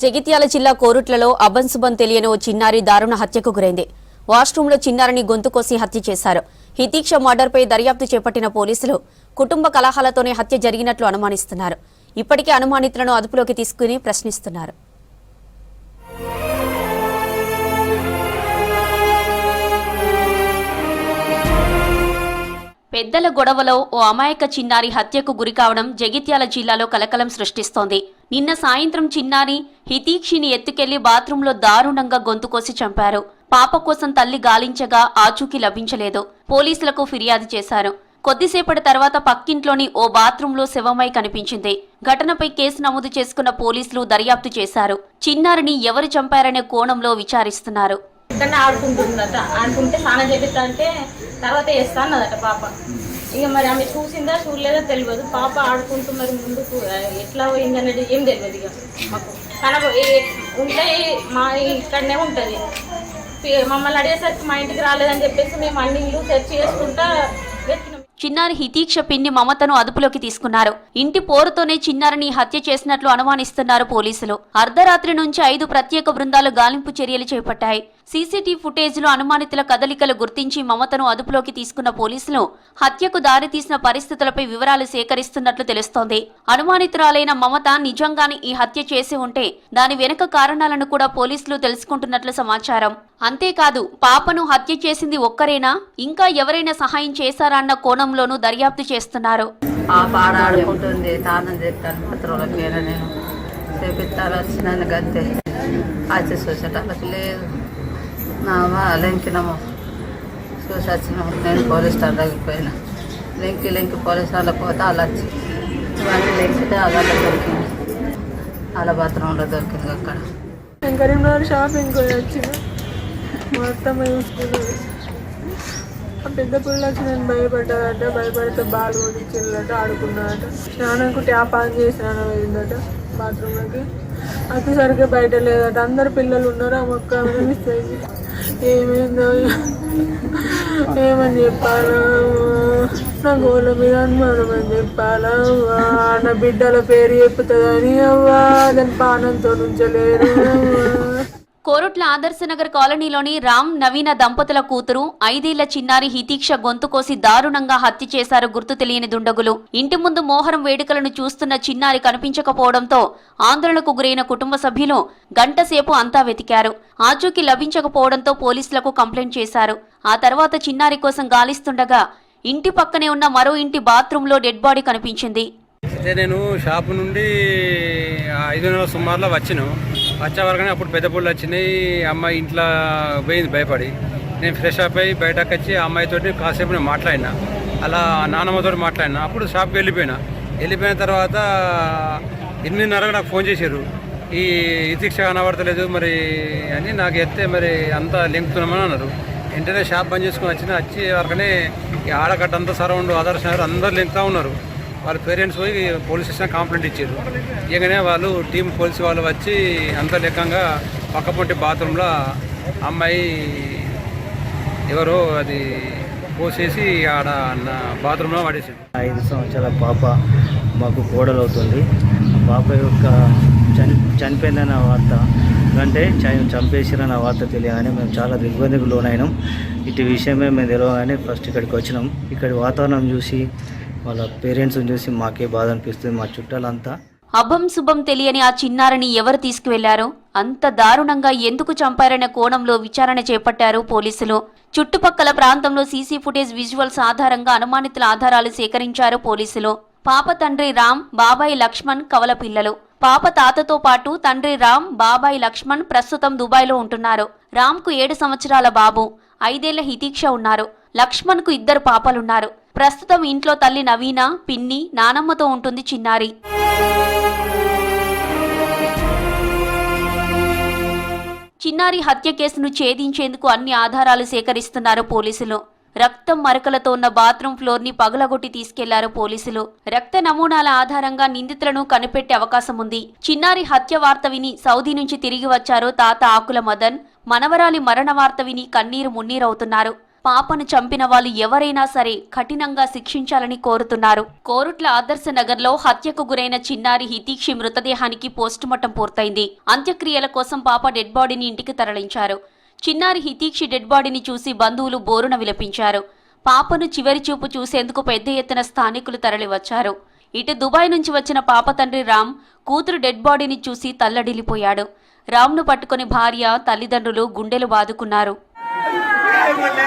జగిత్యాల జిల్లా కోరుట్లలో అబంశుభం తెలియని ఓ చిన్నారి దారుణ హత్యకు గురైంది. వాష్రూంలో చిన్నారిని గొంతు కోసి హత్య చేశారు. హితీక్ష మర్డర్పై దర్యాప్తు చేపట్టిన పోలీసులు కుటుంబ కలహాలతోనే హత్య జరిగినట్లు అనుమానిస్తున్నారు. ఇప్పటికే అనుమానితులను అదుపులోకి తీసుకుని ప్రశ్నిస్తున్నారు. పెద్దల గొడవలో ఓ అమాయక చిన్నారి హత్యకు గురికావడం జగిత్యాల జిల్లాలో కలకలం సృష్టిస్తోంది. నిన్న సాయంత్రం చిన్నారి హితీక్షిని ఎత్తుకెళ్ళి బాత్రూంలో దారుణంగా గొంతుకోసి చంపారు. పాప కోసం తల్లి గాలించగా ఆచూకీ లభించలేదు. పోలీసులకు ఫిర్యాదు చేశారు. కొద్దిసేపటి తర్వాత పక్కింట్లోని ఓ బాత్రూంలో శవమై కనిపించింది. ఘటనపై కేసు నమోదు చేసుకున్న పోలీసులు దర్యాప్తు చేశారు. చిన్నారిని ఎవరు చంపారనే కోణంలో విచారిస్తున్నారు. ఆడుకుంటుందట ఆడుకుంటే స్నానం చేపిస్తా అంటే తర్వాత వేస్తా అన్నదట పాప. ఇక మరి ఆమె చూసిందా చూడలేదో తెలియదు. పాప ఆడుకుంటూ మరి ముందుకు ఎట్లా పోయింది అనేది ఏం తెలియదు ఇక మాకు. కనబ ఉంటే మా ఇక్కడనే ఉంటుంది. మమ్మల్ని అడిగేసరికి మా ఇంటికి రాలేదని చెప్పేసి మేము అన్ని ఇల్లు సెర్చ్ చేసుకుంటా చిన్నారి హితీక్ష పిన్ని మమతను అదుపులోకి తీసుకున్నారు. ఇంటి పోరుతోనే చిన్నారిని హత్య చేసినట్లు అనుమానిస్తున్నారు పోలీసులు. అర్ధరాత్రి నుంచి ఐదు ప్రత్యేక బృందాలు గాలింపు చర్యలు చేపట్టాయి. సీసీటీవీ ఫుటేజ్లో అనుమానితుల కదలికలు గుర్తించి మమతను అదుపులోకి తీసుకున్న పోలీసులు హత్యకు దారితీసిన పరిస్థితులపై వివరాలు సేకరిస్తున్నట్లు తెలుస్తోంది. అనుమానితురాలైన మమత నిజంగానే ఈ హత్య చేసి ఉంటే దాని వెనుక కారణాలను కూడా పోలీసులు తెలుసుకుంటున్నట్లు సమాచారం. అంతేకాదు పాపను హత్య చేసింది ఒక్కరేనా? ఇంకా ఎవరైనా సహాయం చేశారా అన్న కోణంలోనూ దర్యాప్తు చేస్తున్నారు. పాప వచ్చినాను గంతే లేదు. లెంకినాము చూసి వచ్చినాము నేను పోలీస్ స్టార్ దగ్గరికి పోయినా. లెంకి లెంకి పోలీస్ వాళ్ళకి పోతే అలా వచ్చి. ఇవన్నీ లెంకితే అలా దొరికింది. అలా బాత్రూంలో దొరికింది అక్కడ. నేను కరీంనగర్ షాపింగ్ కూడా వచ్చిన మా అత్తమ్మ ఆ పెద్ద పిల్ల వచ్చి నేను భయపడ్డాడట భయపడితే బాల్ కొనిచ్చిందట ఆడుకున్నాడట స్నానంకు ట్యాప్ ఆన్ చేసి స్నానం అయిందట బాత్రూంలోకి. అతి సరిగ్గా బయట లేదట. అందరు పిల్లలు ఉన్నారు ఆ మొక్క మిస్ అయింది. ఏమని చెప్పాలా నా గోళ్ళ మీద అనుమానం అని చెప్పాలా అవ్వా, నా బిడ్డల పేరు చెప్పుతుందని అవ్వా దాని పానంతో ఉంచలేరు అవ్వా. కోరుట్ల ఆదర్శనగర్ కాలనీలోని రామ్ నవీన దంపతుల కూతురు ఐదేళ్ళ చిన్నారి హితీక్ష గొంతు కోసి దారుణంగా హత్య చేశారు గుర్తు తెలియని దుండగులు. ఇంటి ముందు మోహరం వేడుకలను చూస్తున్న చిన్నారి కనిపించకపోవడంతో ఆందోళనకు గురైన కుటుంబ సభ్యులు గంటసేపు అంతా వెతికారు. ఆచూకీ లభించకపోవడంతో పోలీసులకు కంప్లైంట్ చేశారు. ఆ తర్వాత చిన్నారి కోసం గాలిస్తుండగా ఇంటి పక్కనే ఉన్న మరో ఇంటి బాత్రూంలో డెడ్ బాడీ కనిపించింది. అయితే నేను షాపు నుండి ఐదు నెలల సుమారులో వచ్చాను. వచ్చేవరకునే అప్పుడు పెద్ద పుళ్ళు వచ్చినాయి. అమ్మాయి ఇంట్లో పోయింది భయపడి. నేను ఫ్రెష్ అప్ అయ్యి బయటకు వచ్చి అమ్మాయితో కాసేపు నేను మాట్లాడినా. అలా నాన్నమ్మతో మాట్లాడినా. అప్పుడు షాప్కి వెళ్ళిపోయినా. వెళ్ళిపోయిన తర్వాత ఎనిమిదిన్నరకు నాకు ఫోన్ చేశారు. ఈ ఇతిక్ష కనబడతలేదు మరి అని నాకు ఎత్తే మరి అంతా లెంగుతున్నామని అన్నారు. వెంటనే షాప్ బంద్ చేసుకుని వచ్చిన వచ్చి వరకనే ఈ ఆడగడ్డ అంతా సరౌండ్ ఆదర్శ అందరు లెంగుతూ ఉన్నారు. వాళ్ళ పేరెంట్స్ పోయి పోలీస్ స్టేషన్ కంప్లైంట్ ఇచ్చారు. ఇకనే వాళ్ళు టీం పోలీస్ వాళ్ళు వచ్చి అంత లెక్కంగా పక్కపొంటి బాత్రూంలో అమ్మాయి ఎవరో అది పోసేసి ఆడ నా బాత్రూంలో పడేసింది. ఐదు సంవత్సరాల పాప మాకు కోడలు అవుతుంది పాప యొక్క చని చనిపోయిందన్న వార్త అంటే చ- చంపేసిరన్న వార్త తెలియగానే మేము చాలా దిగ్బంధికి లోనైనాం. ఇటు విషయమే మేము తెలియగానే ఫస్ట్ ఇక్కడికి వచ్చినాం. ఇక్కడి వాతావరణం చూసి వాళ్ళ పేరెంట్స్ని చూసి మాకే బాధ అనిపిస్తుంది మా చుట్టాలంతా. అభం శుభం తెలియని ఆ చిన్నారిని ఎవరు తీసుకువెళ్ళారో? అంత దారుణంగా ఎందుకు చంపారనే కోణంలో విచారణ చేపట్టారు పోలీసులు. చుట్టుపక్కల ప్రాంతంలో సీసీ ఫుటేజ్ విజువల్స్ ఆధారంగా అనుమానితుల ఆధారాలు సేకరించారు పోలీసులు. పాప తండ్రి రామ్ బాబాయి లక్ష్మణ్ కవల పిల్లలు. పాప తాతతో పాటు తండ్రి రామ్ బాబాయి లక్ష్మణ్ ప్రస్తుతం దుబాయ్లో ఉంటున్నారు. రామ్కు ఏడు సంవత్సరాల బాబు ఐదేళ్ళ హితీక్ష ఉన్నారు. లక్ష్మణ్కు ఇద్దరు పాపలున్నారు. ప్రస్తుతం ఇంట్లో తల్లి నవీన పిన్ని నానమ్మతో ఉంటుంది చిన్నారి. చిన్నారి హత్య కేసును ఛేదించేందుకు అన్ని ఆధారాలు సేకరిస్తున్నారు పోలీసులు. రక్తం మరకలతో ఉన్న బాత్రూం ఫ్లోర్ని పగలగొట్టి తీసుకెళ్ళారు పోలీసులు. రక్త నమూనాల ఆధారంగా నిందితులను కనిపెట్టే అవకాశం ఉంది. చిన్నారి హత్య వార్త విని సౌదీ నుంచి తిరిగి వచ్చారు తాత ఆకుల మదన్. మనవరాలి మరణ వార్త విని కన్నీరు మున్నీరవుతున్నారు. పాపను చంపిన వాళ్ళు ఎవరైనా సరే కఠినంగా శిక్షించాలని కోరుతున్నారు. కోరుట్ల ఆదర్శ నగర్లో హత్యకు గురైన చిన్నారి హితీక్షి మృతదేహానికి పోస్టుమార్టం పూర్తయింది. అంత్యక్రియల కోసం పాప డెడ్ బాడీని ఇంటికి తరలించారు. చిన్నారి హితీక్షి డెడ్ బాడీని చూసి బంధువులు బోరున విలపించారు. పాపను చివరి చూపు చూసేందుకు పెద్ద ఎత్తున స్థానికులు తరలివచ్చారు. ఇటు దుబాయ్ నుంచి వచ్చిన పాప తండ్రి రామ్ కూతురు డెడ్ బాడీని చూసి తల్లడిల్లిపోయాడు. రామ్ను పట్టుకుని భార్య తల్లిదండ్రులు గుండెలు బాదుకున్నారు. বলে